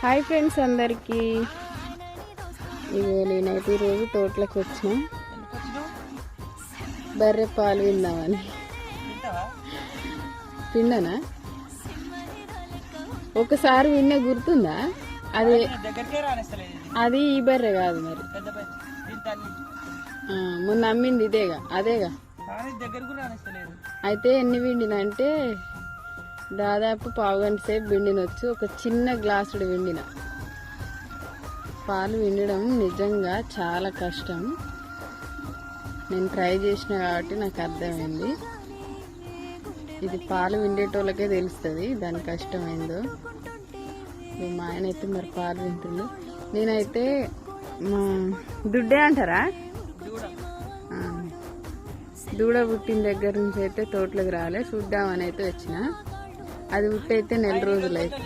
Hi friends అందరికీ. ఇగో నేనైతే ఈరోజు తోటలోకి వచ్చిన. బర్రె పాలు విందామని పిండనా ఒకసారి విన్న గుర్తుందా? అది అది ఈ బర్రె కాదు మరి. మొన్న అమ్మింది ఇదేగా అదేగా. అయితే ఎన్ని విండినంటే దాదాపు పావు గంట సేపు విండినొచ్చు ఒక చిన్న గ్లాసుడు విండిన పాలు విండడం నిజంగా చాలా కష్టం. నేను ట్రై చేసిన కాబట్టి నాకు అర్థమైంది. ఇది పాలు విండేటోళ్ళకే తెలుస్తుంది దాని కష్టం ఏందో మా ఆయన అయితే మరి పాలు వింటుంది నేనైతే దుడ్డే అంటారా? దూడ దూడ పుట్టిన దగ్గర నుంచి అయితే తోటలోకి రాలే చూద్దామని అయితే వచ్చిన. అది పుట్టయితే నెల రోజులు అయితే